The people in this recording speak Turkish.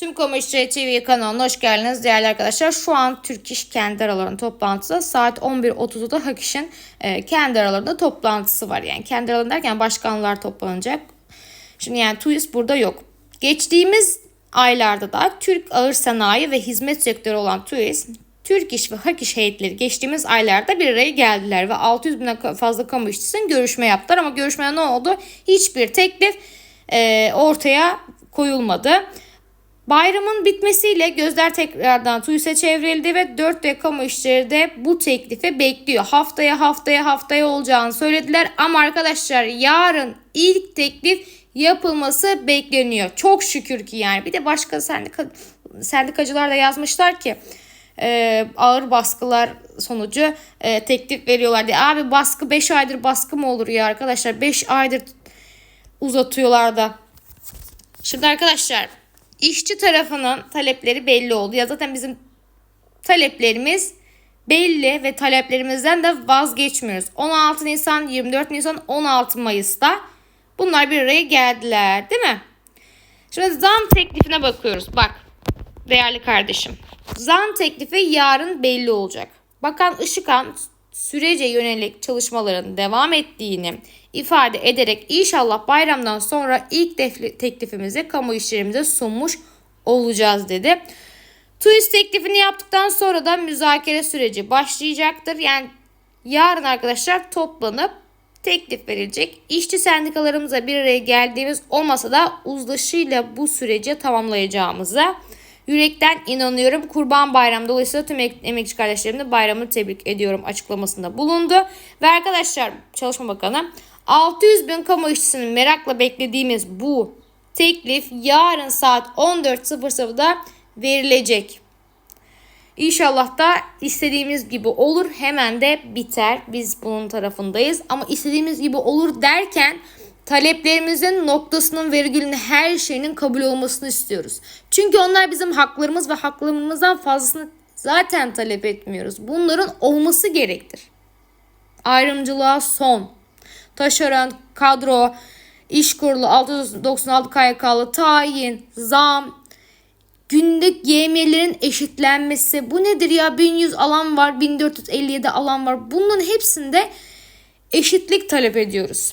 Tüm Kamu TV kanalına hoş geldiniz değerli arkadaşlar. Şu an Türk İş kendi aralarında toplantıda saat 11.30'da Hak İş'in e, kendi aralarında toplantısı var. Yani kendi aralarında derken başkanlar toplanacak. Şimdi yani TÜİS burada yok. Geçtiğimiz aylarda da Türk Ağır Sanayi ve Hizmet Sektörü olan TÜİS, Türk İş ve Hak İş heyetleri geçtiğimiz aylarda bir araya geldiler ve 600 binden fazla kamu işçisinin görüşme yaptılar ama görüşmede ne oldu? Hiçbir teklif e, ortaya koyulmadı. Bayramın bitmesiyle gözler tekrardan TÜİS'e çevrildi ve 4 kamu işçileri de bu teklifi bekliyor. Haftaya haftaya haftaya olacağını söylediler ama arkadaşlar yarın ilk teklif yapılması bekleniyor. Çok şükür ki yani. Bir de başka sendika, sendikacılar da yazmışlar ki e, ağır baskılar sonucu e, teklif veriyorlar diye. Abi baskı 5 aydır baskı mı olur ya arkadaşlar? 5 aydır uzatıyorlar da. Şimdi arkadaşlar işçi tarafının talepleri belli oldu. Ya zaten bizim taleplerimiz belli ve taleplerimizden de vazgeçmiyoruz. 16 Nisan, 24 Nisan, 16 Mayıs'ta bunlar bir araya geldiler değil mi? Şimdi zam teklifine bakıyoruz. Bak değerli kardeşim. Zam teklifi yarın belli olacak. Bakan Işıkhan sürece yönelik çalışmaların devam ettiğini ifade ederek inşallah bayramdan sonra ilk teklifimizi kamu işlerimize sunmuş olacağız dedi. TÜİS teklifini yaptıktan sonra da müzakere süreci başlayacaktır. Yani yarın arkadaşlar toplanıp teklif verilecek. İşçi sendikalarımıza bir araya geldiğimiz o masada uzlaşıyla bu süreci tamamlayacağımıza yürekten inanıyorum. Kurban Bayramı dolayısıyla tüm emekçi kardeşlerimle bayramını tebrik ediyorum açıklamasında bulundu. Ve arkadaşlar Çalışma Bakanı 600 bin kamu işçisinin merakla beklediğimiz bu teklif yarın saat 14.00'da verilecek. İnşallah da istediğimiz gibi olur hemen de biter. Biz bunun tarafındayız. Ama istediğimiz gibi olur derken taleplerimizin noktasının, virgülünün, her şeyinin kabul olmasını istiyoruz. Çünkü onlar bizim haklarımız ve haklarımızdan fazlasını zaten talep etmiyoruz. Bunların olması gerektir. Ayrımcılığa son. Taşeron, kadro, iş kurulu, 696 KYK'lı tayin, zam, günlük YM'lerin eşitlenmesi. Bu nedir ya? 1100 alan var, 1457 alan var. Bunların hepsinde eşitlik talep ediyoruz.